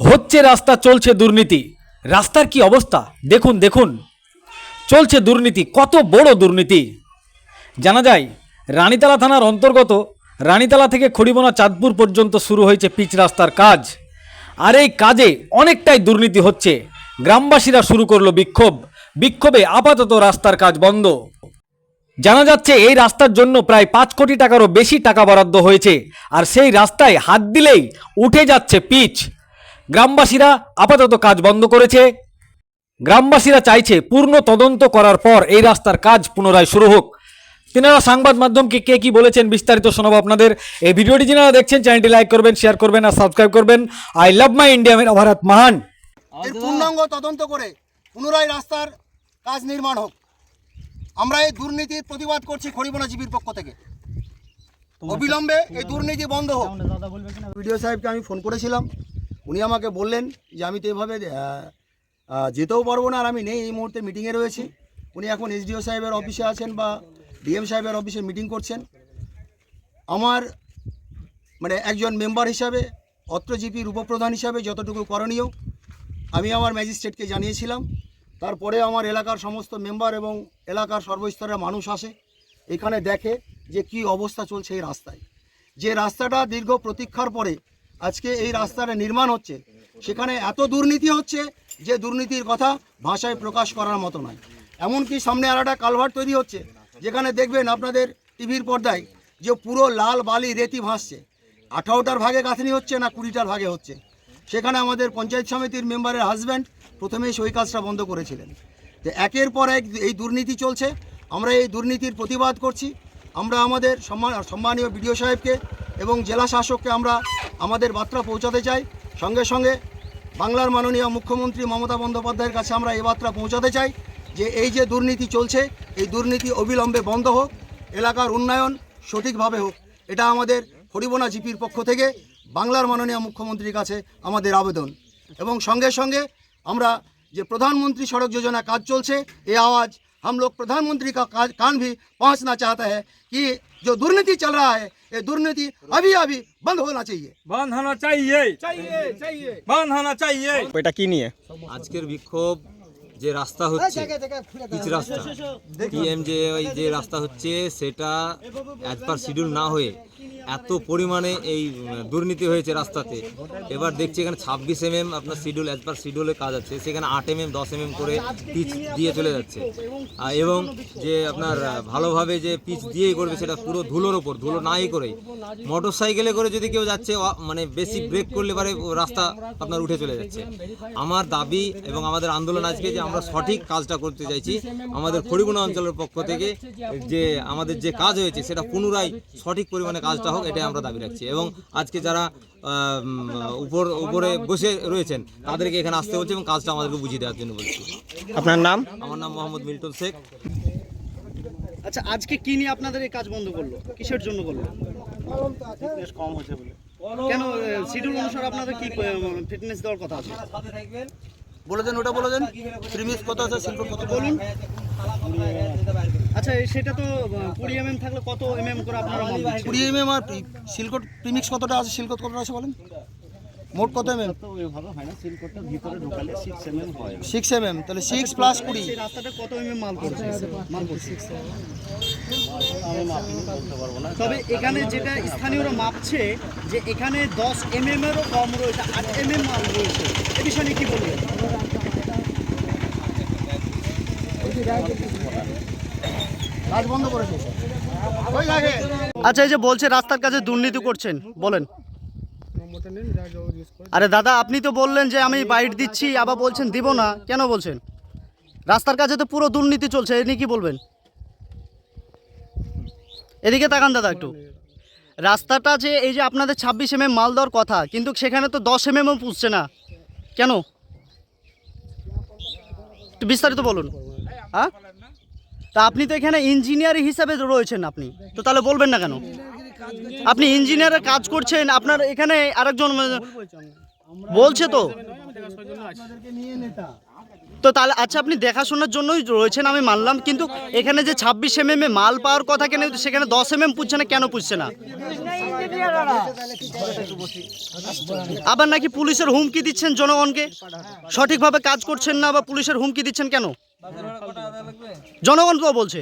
হচ্ছে রাস্তা, চলছে দুর্নীতি। রাস্তার কি অবস্থা? দেখুন দেখুন। চলছে দুর্নীতি, কত বড় দুর্নীতি। জানা যায়, রানীতলা থানার অন্তর্গত রানীতলা থেকে খড়িবোনা চাঁদপুর পর্যন্ত শুরু হয়েছে পিচ রাস্তার কাজ। আর এই কাজে অনেকটাই দুর্নীতি হচ্ছে। গ্রামবাসীরা শুরু করল বিক্ষোভ। বিক্ষোভে আপাতত রাস্তার কাজ বন্ধ। জানা যাচ্ছে, এই রাস্তার জন্য প্রায় পাঁচ কোটি টাকারও বেশি টাকা বরাদ্দ হয়েছে। আর সেই রাস্তায় হাত দিলেই উঠে যাচ্ছে পিচ। গ্রামবাসীরা আপাতত কাজ বন্ধ করেছে। গ্রামবাসীরা চাইছে পূর্ণ তদন্ত করার পর এই রাস্তার কাজ পুনরায় শুরু হোক। তিনারা সংবাদ মাধ্যমকে কে কি বলেছেন বিস্তারিত শোনাবো আপনাদের। এই ভিডিওটি যারা দেখছেন চ্যানেলটি লাইক করবেন শেয়ার করবেন আর সাবস্ক্রাইব করবেন। আই লাভ মাই ইন্ডিয়া মেরা ভারত মহান। এর পূর্ণাঙ্গ তদন্ত করে পুনরায় রাস্তার কাজ নির্মাণ হোক। আমরা এই দুর্নীতির প্রতিবাদ করছি খড়িবোনা জীবীর পক্ষ থেকে। অবিলম্বে এই দুর্নীতি বন্ধ হোক। ভিডিও সাহেবকে আমি ফোন করেছিলাম। উনি আমাকে বললেন যে আমি তো এভাবে যেতেও পারব না আর আমি নেই এই মুহূর্তে মিটিংয়ে রয়েছি। উনি এখন এসডিও সাহেবের অফিসে আছেন বা ডিএম সাহেবের অফিসে মিটিং করছেন। আমার মানে একজন মেম্বার হিসাবে, অত্র জিপির উপপ্রধান হিসাবে যতটুকু করণীয়, আমি আমার ম্যাজিস্ট্রেটকে জানিয়েছিলাম। তারপরে আমার এলাকার সমস্ত মেম্বার এবং এলাকার সর্বস্তরের মানুষ আসে, এখানে দেখে যে কি অবস্থা চলছে এই রাস্তায়। যে রাস্তাটা দীর্ঘ প্রতীক্ষার পরে আজকে এই রাস্তাটা নির্মাণ হচ্ছে, সেখানে এত দুর্নীতি হচ্ছে যে দুর্নীতির কথা ভাষায় প্রকাশ করার মতো নয়। এমনকি সামনে আর একটা কালভার্ট তৈরি হচ্ছে, যেখানে দেখবেন আপনাদের টিভির পর্দায় যে পুরো লাল বালি রেতি ভাসছে। আঠারোটার ভাগে গাঁথনি হচ্ছে না কুড়িটার ভাগে হচ্ছে? সেখানে আমাদের পঞ্চায়েত সমিতির মেম্বারের হাজব্যান্ড প্রথমেই সেই কাজটা বন্ধ করেছিলেন। তো একের পর এক এই দুর্নীতি চলছে, আমরা এই দুর্নীতির প্রতিবাদ করছি। আমরা আমাদের সম্মান সম্মানীয় বিডিও সাহেবকে এবং জেলা শাসককে আমরা আমাদের বার্তা পৌঁছাতে চাই। সঙ্গে সঙ্গে বাংলার মাননীয় মুখ্যমন্ত্রী মমতা বন্দ্যোপাধ্যায়ের কাছে আমরা এই বার্তা পৌঁছাতে চাই যে এই যে দুর্নীতি চলছে, এই দুর্নীতি অবিলম্বে বন্ধ হোক, এলাকার উন্নয়ন সঠিকভাবে হোক। এটা আমাদের হরিবোনা জিপির পক্ষ থেকে বাংলার মাননীয় মুখ্যমন্ত্রীর কাছে আমাদের আবেদন। এবং সঙ্গে সঙ্গে আমরা যে প্রধানমন্ত্রী সড়ক যোজনা কাজ চলছে, এ আওয়াজ हम लोग प्रधानमंत्री का काज कान भी पहुंचना चाहता है कि जो दुर्नीति चल रहा है ये दुर्नीति अभी अभी बंद होना चाहिए बंद होना चाहिए चाहिए चाहिए बंद होना चाहिए এটা কি নিয়ে আজকের বিক্ষোভ যে রাস্তা হচ্ছে পিচ রাস্তা পিএম যে ওই যে রাস্তা হচ্ছে সেটা অ্যাজ পার শিডিউল না হয়ে এত পরিমাণে এই দুর্নীতি হয়েছে রাস্তাতে। এবার দেখছি এখানে ছাব্বিশ এমএম আপনার শিডিউল অ্যাজ পার শিডিউলে কাজ আছে। সেখানে আট এমএম দশ এমএম করে পিচ দিয়ে চলে যাচ্ছে। এবং যে আপনার ভালোভাবে যে পিচ দিয়েই করবে, সেটা পুরো ধুলোর ওপর, ধুলো নাই করেই। মোটর সাইকেলে করে যদি কেউ যাচ্ছে মানে বেশি ব্রেক করলে পারে রাস্তা আপনার উঠে চলে যাচ্ছে। আমার দাবি এবং আমাদের আন্দোলন আজকে যে আমরা সঠিক কাজটা করতে চাইছি, আমাদের খড়িগুনা অঞ্চলের পক্ষ থেকে যে আমাদের যে কাজ হয়েছে, সেটা পুনরায় সঠিক পরিমাণে কাজটা হোক এটাই আমরা দাবি রাখছি। এবং আজকে যারা উপর উপরে বসে রয়েছেন তাদেরকে এখানে আসতে হচ্ছে এবং কাজটা আমাদেরকে বুঝিয়ে দেওয়ার জন্য বলছি। আপনার নাম? আমার নাম মোহাম্মদ মিল্টন শেখ। আচ্ছা আজকে কি নিয়ে আপনাদের এই কাজ বন্ধ করল? কিসের জন্য করল? কম হচ্ছে বলে। কেন শিডিউল অনুসারে আপনাদের কি ফিটনেস দেওয়ার কথা আছে? বলে দেন ওটা বলে দেন প্রিমিস কত আছে শিল্প কত বলুন। আচ্ছা সেটা তো কুড়ি এমএম থাকলে কত এমএম করে আপনারা কুড়ি এম এম আর সিলকট প্রিমিক্স কতটা আছে? সিলকট কতটা আছে বলেন? মোট কত এম এম তো ওইভাবে হয় না ভিতরে ঢোকালে এমএম হয়। এম এম তাহলে সিক্স প্লাস কুড়ি। সেই রাস্তাটা কত এমএম মাল করছে মাল করছে আমি মাপিনি বলতে পারব না। তবে এখানে যেটা স্থানীয়রা মাপছে যে এখানে দশ এমএম এরও কম রয়েছে আট এমএম মাল রয়েছে। এ বিষয়ে কি বলবেন? আচ্ছা এই যে বলছে রাস্তার কাছে দুর্নীতি করছেন, বলেন। আরে দাদা, আপনি তো বললেন যে আমি বাইট দিচ্ছি, আবার বলছেন দিব না। কেন বলছেন? রাস্তার কাছে তো পুরো দুর্নীতি চলছে, এ নিয়ে কি বলবেন? এদিকে তাকান দাদা একটু। রাস্তাটা যে এই যে আপনাদের ছাব্বিশ এম এম মাল দেওয়ার কথা, কিন্তু সেখানে তো দশ এম এমও পুষছে না। কেন? একটু বিস্তারিত বলুন। হ্যাঁ? তা আপনি তো এখানে ইঞ্জিনিয়ার হিসাবে রয়েছেন আপনি। তো তাহলে বলবেন না কেন? আপনি ইঞ্জিনিয়ারের কাজ করছেন, আপনার এখানে আরেকজন বলছে তো। তো তাহলে আচ্ছা আপনি দেখাশোনার জন্যই রয়েছেন আমি মানলাম, কিন্তু এখানে যে ছাব্বিশ এম এ মাল পাওয়ার কথা কেন, সেখানে দশ এম এম পুষছে না, কেন পুজছে না? আবার নাকি পুলিশের হুমকি দিচ্ছেন জনগণকে? সঠিকভাবে কাজ করছেন না বা পুলিশের হুমকি দিচ্ছেন কেন? জনগণ তো বলছে